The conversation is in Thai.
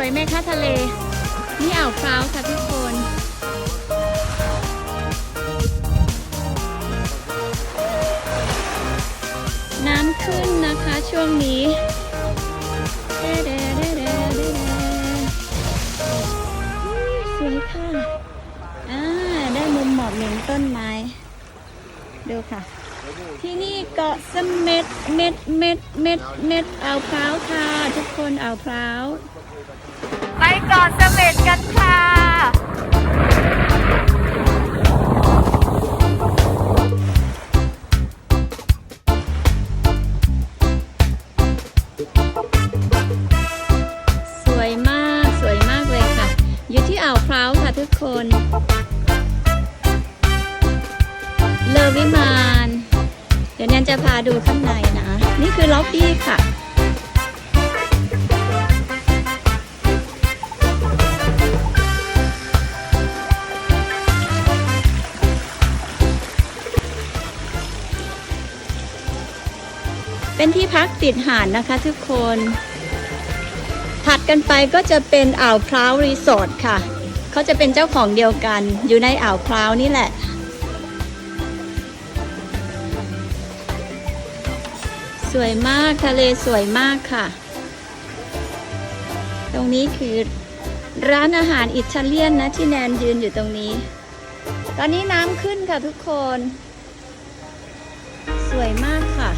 วยไหมคะทะเล นี่อ่าวพร้าวค่ะทุกคนน้ำขึ้นนะคะช่วงนี้สวยค่ะ อ่า ได้มุมหมอกเห็นต้นไม้ ดูค่ะ ที่นี่เกาะเสม็ดเม็ดเม็ดเม็ดเม็ดอ่าวพร้าวค่ะ ทุกคนอ่าวพร้าวไปเกาะเสม็ดกันค่ะสวยมากสวยมากเลยค่ะ อยู่ที่อ่าวพร้าวค่ะทุกคน เลอวิมาน เดี๋ยวแนนจะพาดูข้างในนะ นี่คือล็อบบี้ค่ะ เป็นที่พักติดหาดนะคะทุกคน ถัดกันไปก็จะเป็นอ่าวพร้าวรีสอร์ทค่ะ เขาจะเป็นเจ้าของเดียวกันอยู่ในอ่าวพร้าวนี่แหละ สวยมากทะเลสวยมากค่ะ ตรงนี้คือร้านอาหารอิตาเลียนนะที่แนนยืนอยู่ตรงนี้ ตอนนี้น้ำขึ้นค่ะทุกคน สวยมากค่ะ